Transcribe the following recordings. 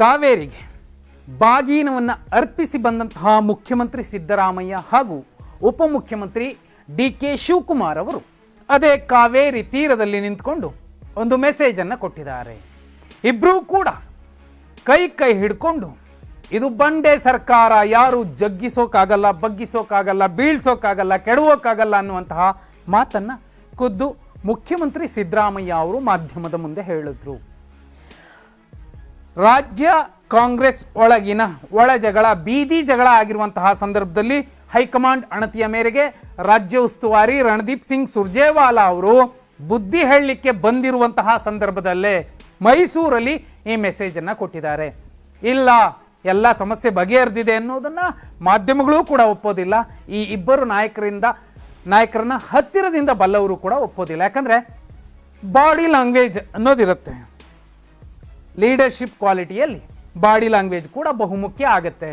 ಕಾವೇರಿಗೆ ಬಾಗೀನವನ್ನು ಅರ್ಪಿಸಿ ಬಂದಂತಹ ಮುಖ್ಯಮಂತ್ರಿ ಸಿದ್ದರಾಮಯ್ಯ ಹಾಗೂ ಉಪಮುಖ್ಯಮಂತ್ರಿ ಡಿ ಕೆ ಶಿವಕುಮಾರ್ ಅವರು ಅದೇ ಕಾವೇರಿ ತೀರದಲ್ಲಿ ನಿಂತ್ಕೊಂಡು ಒಂದು ಮೆಸೇಜನ್ನು ಕೊಟ್ಟಿದ್ದಾರೆ. ಇಬ್ಬರೂ ಕೂಡ ಕೈ ಕೈ ಹಿಡ್ಕೊಂಡು, ಇದು ಬಂಡೆ ಸರ್ಕಾರ, ಯಾರು ಜಗ್ಗಿಸೋಕ್ಕಾಗಲ್ಲ ಬಗ್ಗಿಸೋಕ್ಕಾಗಲ್ಲ ಬೀಳ್ಸೋಕ್ಕಾಗಲ್ಲ ಕೆಡವೋಕ್ಕಾಗಲ್ಲ ಅನ್ನುವಂತಹ ಮಾತನ್ನ ಖುದ್ದು ಮುಖ್ಯಮಂತ್ರಿ ಸಿದ್ದರಾಮಯ್ಯ ಅವರು ಮಾಧ್ಯಮದ ಮುಂದೆ ಹೇಳಿದ್ರು. ರಾಜ್ಯ ಕಾಂಗ್ರೆಸ್ ಒಳಗಿನ ಒಳ ಜಗಳ, ಬೀದಿ ಜಗಳ ಆಗಿರುವಂತಹ ಸಂದರ್ಭದಲ್ಲಿ ಹೈಕಮಾಂಡ್ ಅಣತಿಯ ಮೇರೆಗೆ ರಾಜ್ಯ ಉಸ್ತುವಾರಿ ರಣದೀಪ್ ಸಿಂಗ್ ಸುರ್ಜೇವಾಲಾ ಅವರು ಬುದ್ಧಿ ಹೇಳಲಿಕ್ಕೆ ಬಂದಿರುವಂತಹ ಸಂದರ್ಭದಲ್ಲೇ ಮೈಸೂರಲ್ಲಿ ಈ ಮೆಸೇಜ್ ಅನ್ನ ಕೊಟ್ಟಿದ್ದಾರೆ. ಇಲ್ಲ, ಎಲ್ಲ ಸಮಸ್ಯೆ ಬಗೆಹರಿದಿದೆ ಅನ್ನೋದನ್ನ ಮಾಧ್ಯಮಗಳು ಕೂಡ ಒಪ್ಪೋದಿಲ್ಲ. ಈ ಇಬ್ಬರು ನಾಯಕರಿಂದ, ನಾಯಕರನ್ನ ಹತ್ತಿರದಿಂದ ಬಲ್ಲವರು ಕೂಡ ಒಪ್ಪೋದಿಲ್ಲ. ಯಾಕಂದ್ರೆ ಬಾಡಿ ಲ್ಯಾಂಗ್ವೇಜ್ ಅನ್ನೋದಿರುತ್ತೆ. ಲೀಡರ್ಶಿಪ್ ಕ್ವಾಲಿಟಿಯಲ್ಲಿ ಬಾಡಿ ಲ್ಯಾಂಗ್ವೇಜ್ ಕೂಡ ಬಹುಮುಖ್ಯ ಆಗುತ್ತೆ.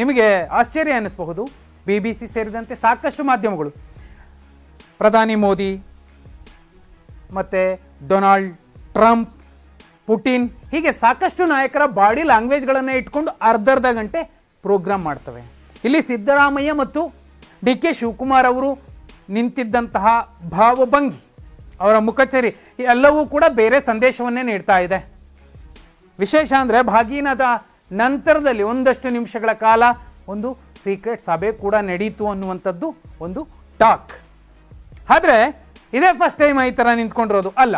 ನಿಮಗೆ ಆಶ್ಚರ್ಯ ಅನ್ನಿಸಬಹುದು. ಬಿ ಬಿ ಸಿ ಸೇರಿದಂತೆ ಸಾಕಷ್ಟು ಮಾಧ್ಯಮಗಳು. ಪ್ರಧಾನಿ ಮೋದಿ ಮತ್ತು ಡೊನಾಲ್ಡ್ ಟ್ರಂಪ್, ಪುಟಿನ್ ಹೀಗೆ ಸಾಕಷ್ಟು ನಾಯಕರ ಬಾಡಿ ಲ್ಯಾಂಗ್ವೇಜ್ಗಳನ್ನು ಇಟ್ಕೊಂಡು ಅರ್ಧರ್ಧ ಗಂಟೆ ಪ್ರೋಗ್ರಾಮ್ ಮಾಡ್ತವೆ. ಇಲ್ಲಿ ಸಿದ್ದರಾಮಯ್ಯ ಮತ್ತು ಡಿ ಕೆ ಶಿವಕುಮಾರ್ ಅವರು ನಿಂತಿದ್ದಂತಹ ಭಾವಭಂಗಿ ಅವರ ಮುಖಚರಿ ಎಲ್ಲವೂ ಕೂಡ ಬೇರೆ ಸಂದೇಶವನ್ನೇ ನೀಡ್ತಾ ಇದೆ. ವಿಶೇಷ ಅಂದರೆ ಭಾಗೀನದ ನಂತರದಲ್ಲಿ ಒಂದಷ್ಟು ನಿಮಿಷಗಳ ಕಾಲ ಒಂದು ಸೀಕ್ರೆಟ್ ಸಭೆ ಕೂಡ ನಡೀತು ಅನ್ನುವಂಥದ್ದು ಒಂದು ಟಾಕ್. ಆದರೆ ಇದೇ ಫಸ್ಟ್ ಟೈಮ್ ಈ ಥರ ನಿಂತ್ಕೊಂಡಿರೋದು ಅಲ್ಲ.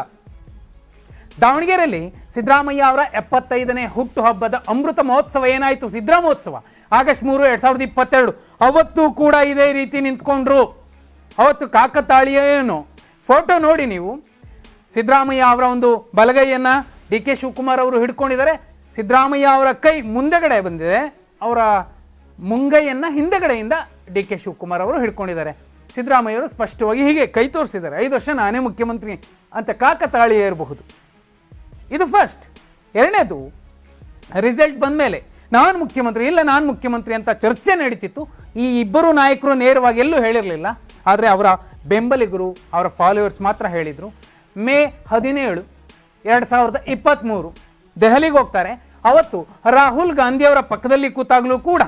ದಾವಣಗೆರೆಯಲ್ಲಿ ಸಿದ್ದರಾಮಯ್ಯ ಅವರ ಎಪ್ಪತ್ತೈದನೇ ಹುಟ್ಟುಹಬ್ಬದ ಅಮೃತ ಮಹೋತ್ಸವ ಏನಾಯಿತು? ಸಿದ್ದರಾಮೋತ್ಸವ. ಆಗಸ್ಟ್ ಮೂರು, ಎರಡು ಸಾವಿರದ ಇಪ್ಪತ್ತೆರಡು. ಅವತ್ತು ಕೂಡ ಇದೇ ರೀತಿ ನಿಂತ್ಕೊಂಡ್ರು. ಅವತ್ತು ಕಾಕತಾಳೀಯ ಏನು? ಫೋಟೋ ನೋಡಿ ನೀವು. ಸಿದ್ದರಾಮಯ್ಯ ಅವರ ಒಂದು ಬಲಗೈಯನ್ನ ಡಿ ಕೆ ಶಿವಕುಮಾರ್ ಅವರು ಹಿಡ್ಕೊಂಡಿದ್ದಾರೆ. ಸಿದ್ದರಾಮಯ್ಯ ಅವರ ಕೈ ಮುಂದೆಗಡೆ ಬಂದಿದೆ. ಅವರ ಮುಂಗೈಯನ್ನು ಹಿಂದೆಗಡೆಯಿಂದ ಡಿ ಕೆ ಶಿವಕುಮಾರ್ ಅವರು ಹಿಡ್ಕೊಂಡಿದ್ದಾರೆ. ಸಿದ್ದರಾಮಯ್ಯ ಅವರು ಸ್ಪಷ್ಟವಾಗಿ ಹೀಗೆ ಕೈ ತೋರಿಸಿದ್ದಾರೆ. ಐದು ವರ್ಷ ನಾನೇ ಮುಖ್ಯಮಂತ್ರಿ ಅಂತ ಕಾಕತಾಳೀಯ ಇರಬಹುದು. ಇದು ಫಸ್ಟ್ ಎರಡನೇದು ರಿಸಲ್ಟ್ ಬಂದ ಮೇಲೆ ನಾನು ಮುಖ್ಯಮಂತ್ರಿ, ಇಲ್ಲ ನಾನು ಮುಖ್ಯಮಂತ್ರಿ ಅಂತ ಚರ್ಚೆ ನಡೀತಿತ್ತು. ಈ ಇಬ್ಬರು ನಾಯಕರು ನೇರವಾಗಿ ಎಲ್ಲೂ ಹೇಳಿರಲಿಲ್ಲ. ಆದರೆ ಅವರ ಬೆಂಬಲಿಗರು, ಅವರ ಫಾಲೋವರ್ಸ್ ಮಾತ್ರ ಹೇಳಿದರು. ಮೇ ಹದಿನೇಳು ಎರಡು ಸಾವಿರದ ಇಪ್ಪತ್ತ್ಮೂರು ದೆಹಲಿಗೆ ಹೋಗ್ತಾರೆ. ಅವತ್ತು ರಾಹುಲ್ ಗಾಂಧಿ ಅವರ ಪಕ್ಕದಲ್ಲಿ ಕೂತಾಗಲೂ ಕೂಡ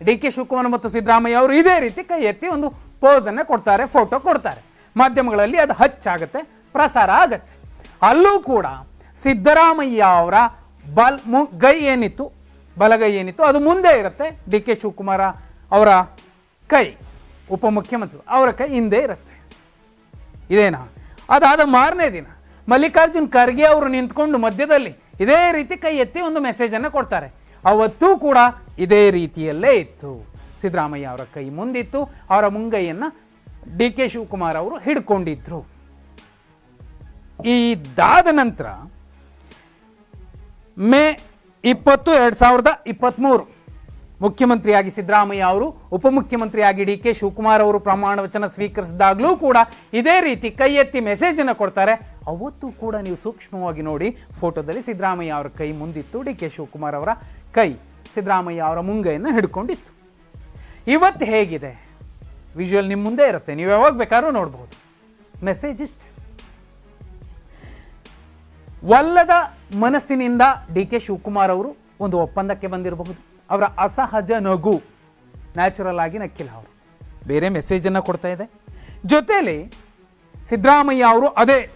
ಡಿ ಕೆ ಶಿವಕುಮಾರ್ ಮತ್ತು ಸಿದ್ದರಾಮಯ್ಯ ಅವರು ಇದೇ ರೀತಿ ಕೈ ಎತ್ತಿ ಒಂದು ಪೋಸನ್ನು ಕೊಡ್ತಾರೆ ಫೋಟೋ ಕೊಡ್ತಾರೆ. ಮಾಧ್ಯಮಗಳಲ್ಲಿ ಅದು ಹಚ್ಚಾಗತ್ತೆ, ಪ್ರಸಾರ ಆಗತ್ತೆ. ಅಲ್ಲೂ ಕೂಡ ಸಿದ್ದರಾಮಯ್ಯ ಅವರ ಬಲ್ ಮು, ಗೈ ಏನಿತ್ತು, ಬಲಗೈ ಏನಿತ್ತು, ಅದು ಮುಂದೆ ಇರುತ್ತೆ ಡಿ ಕೆ ಶಿವಕುಮಾರ ಅವರ ಕೈ, ಉಪಮುಖ್ಯಮಂತ್ರಿ ಅವರ ಕೈ ಹಿಂದೆ ಇರುತ್ತೆ. ಇದೇನಾ? ಅದಾದ ಮಾರನೇ ದಿನ. ಮಲ್ಲಿಕಾರ್ಜುನ್ ಖರ್ಗೆ ಅವರು ನಿಂತ್ಕೊಂಡು ಮಧ್ಯದಲ್ಲಿ ಇದೇ ರೀತಿ ಕೈ ಎತ್ತಿ ಒಂದು ಮೆಸೇಜನ್ನು ಕೊಡ್ತಾರೆ. ಅವತ್ತೂ ಕೂಡ ಇದೇ ರೀತಿಯಲ್ಲೇ ಇತ್ತು. ಸಿದ್ದರಾಮಯ್ಯ ಅವರ ಕೈ ಮುಂದಿತ್ತು. ಅವರ ಮುಂಗೈಯನ್ನು ಡಿ ಕೆ ಶಿವಕುಮಾರ್ ಅವರು ಹಿಡ್ಕೊಂಡಿದ್ರು. ಇದಾದ ನಂತರ ಮೇ ಇಪ್ಪತ್ತು, ಎರಡು ಸಾವಿರದ ಇಪ್ಪತ್ತ್ಮೂರು ಮುಖ್ಯಮಂತ್ರಿಯಾಗಿ ಸಿದ್ದರಾಮಯ್ಯ ಅವರು, ಉಪಮುಖ್ಯಮಂತ್ರಿಯಾಗಿ ಡಿ ಕೆ ಶಿವಕುಮಾರ್ ಅವರು ಪ್ರಮಾಣ ವಚನ ಸ್ವೀಕರಿಸಿದಾಗಲೂ ಕೂಡ ಇದೇ ರೀತಿ ಕೈ ಎತ್ತಿ ಮೆಸೇಜನ್ನು ಕೊಡ್ತಾರೆ. ಅವತ್ತು ಕೂಡ ನೀವು ಸೂಕ್ಷ್ಮವಾಗಿ ನೋಡಿ ಫೋಟೋದಲ್ಲಿ ಸಿದ್ದರಾಮಯ್ಯ ಅವರ ಕೈ ಮುಂದಿತ್ತು, ಡಿ ಕೆ ಶಿವಕುಮಾರ್ ಅವರ ಕೈ ಸಿದ್ದರಾಮಯ್ಯ ಅವರ ಮುಂಗೈಯನ್ನು ಹಿಡ್ಕೊಂಡಿತ್ತು. ಇವತ್ತು ಹೇಗಿದೆ? ವಿಜುವಲ್ ನಿಮ್ಮ ಮುಂದೆ ಇರುತ್ತೆ, ನೀವು ಯಾವಾಗ ಬೇಕಾದ್ರೂ ನೋಡ್ಬೋದು. ಮೆಸೇಜ್ ಇಷ್ಟೆ. ವಲ್ಲದ ಮನಸ್ಸಿನಿಂದ ಡಿ ಕೆ ಶಿವಕುಮಾರ್ ಅವರು ಒಂದು ಒಪ್ಪಂದಕ್ಕೆ ಬಂದಿರಬಹುದು. ಅವರ ಅಸಹಜ ನಗು ನ್ಯಾಚುರಲ್ ಆಗಿ ನಕ್ಕಿಲ್ಲ ಅವರು. ಬೇರೆ ಮೆಸೇಜನ್ನು ಕೊಡ್ತಾ ಇದೆ. ಜೊತೆಯಲ್ಲಿ ಸಿದ್ದರಾಮಯ್ಯ ಅವರು ಅದೇ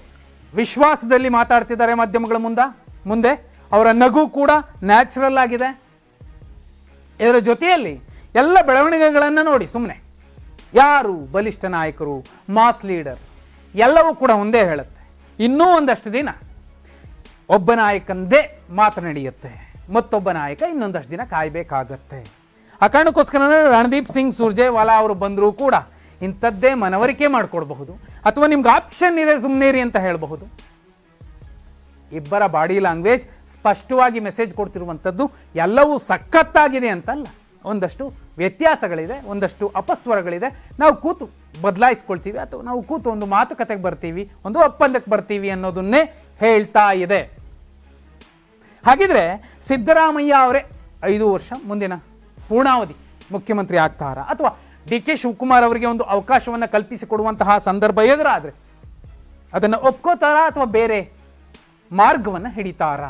ವಿಶ್ವಾಸದಲ್ಲಿ ಮಾತಾಡ್ತಿದ್ದಾರೆ ಮಾಧ್ಯಮಗಳ ಮುಂದ, ಮುಂದೆ. ಅವರ ನಗು ಕೂಡ ನ್ಯಾಚುರಲ್ ಆಗಿದೆ. ಇದರ ಜೊತೆಯಲ್ಲಿ ಎಲ್ಲ ಬೆಳವಣಿಗೆಗಳನ್ನು ನೋಡಿ ಸುಮ್ಮನೆ ಯಾರು ಬಲಿಷ್ಠ ನಾಯಕರು ಮಾಸ್ ಲೀಡರ್ ಎಲ್ಲವೂ ಕೂಡ ಒಂದೇ ಹೇಳುತ್ತೆ. ಇನ್ನೂ ಒಂದಷ್ಟು ದಿನ ಒಬ್ಬ ನಾಯಕಂದೇ ಮಾತು ನಡೆಯುತ್ತೆ. ಮತ್ತೊಬ್ಬ ನಾಯಕ ಇನ್ನೊಂದಷ್ಟು ದಿನ ಕಾಯಬೇಕಾಗತ್ತೆ. ಆ ಕಾರಣಕ್ಕೋಸ್ಕರ ರಣದೀಪ್ ಸಿಂಗ್ ಸುರ್ಜೇವಾಲಾ ಅವರು ಬಂದರೂ ಕೂಡ ಇಂಥದ್ದೇ ಮನವರಿಕೆ ಮಾಡಿಕೊಡ್ಬಹುದು. ಅಥವಾ ನಿಮ್ಗೆ ಆಪ್ಷನ್ ಇದೆ ಸುಮ್ಮನೇರಿ ಅಂತ ಹೇಳಬಹುದು. ಇಬ್ಬರ ಬಾಡಿ ಲ್ಯಾಂಗ್ವೇಜ್ ಸ್ಪಷ್ಟವಾಗಿ ಮೆಸೇಜ್ ಕೊಡ್ತಿರುವಂಥದ್ದು ಎಲ್ಲವೂ ಸಖತ್ತಾಗಿದೆ ಅಂತಲ್ಲ. ಒಂದಷ್ಟು ವ್ಯತ್ಯಾಸಗಳಿದೆ, ಒಂದಷ್ಟು ಅಪಸ್ವರಗಳಿದೆ. ನಾವು ಕೂತು ಬದಲಾಯಿಸ್ಕೊಳ್ತೀವಿ ಅಥವಾ ನಾವು ಕೂತು ಒಂದು ಮಾತುಕತೆಗೆ ಬರ್ತೀವಿ, ಒಂದು ಒಪ್ಪಂದಕ್ಕೆ ಬರ್ತೀವಿ ಅನ್ನೋದನ್ನೇ ಹೇಳ್ತಾ ಇದೆ. ಹಾಗಿದ್ರೆ ಸಿದ್ದರಾಮಯ್ಯ ಅವರೇ ಐದು ವರ್ಷ ಮುಂದಿನ ಪೂರ್ಣಾವಧಿ ಮುಖ್ಯಮಂತ್ರಿ ಆಗ್ತಾರ. ಅಥವಾ ಡಿ ಕೆ ಶಿವಕುಮಾರ್ ಅವರಿಗೆ ಒಂದು ಅವಕಾಶವನ್ನು ಕಲ್ಪಿಸಿಕೊಡುವಂತಹ ಸಂದರ್ಭ ಎದುರಾದ್ರೆ ಅದನ್ನು ಒಪ್ಕೋತಾರ ಅಥವಾ ಬೇರೆ ಮಾರ್ಗವನ್ನು ಹಿಡಿತಾರ?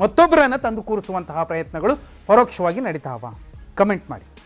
ಮತ್ತೊಬ್ಬರನ್ನು ತಂದು ಕೂರಿಸುವಂತಹ ಪ್ರಯತ್ನಗಳು ಪರೋಕ್ಷವಾಗಿ ನಡೀತಾವ. ಕಮೆಂಟ್ ಮಾಡಿ.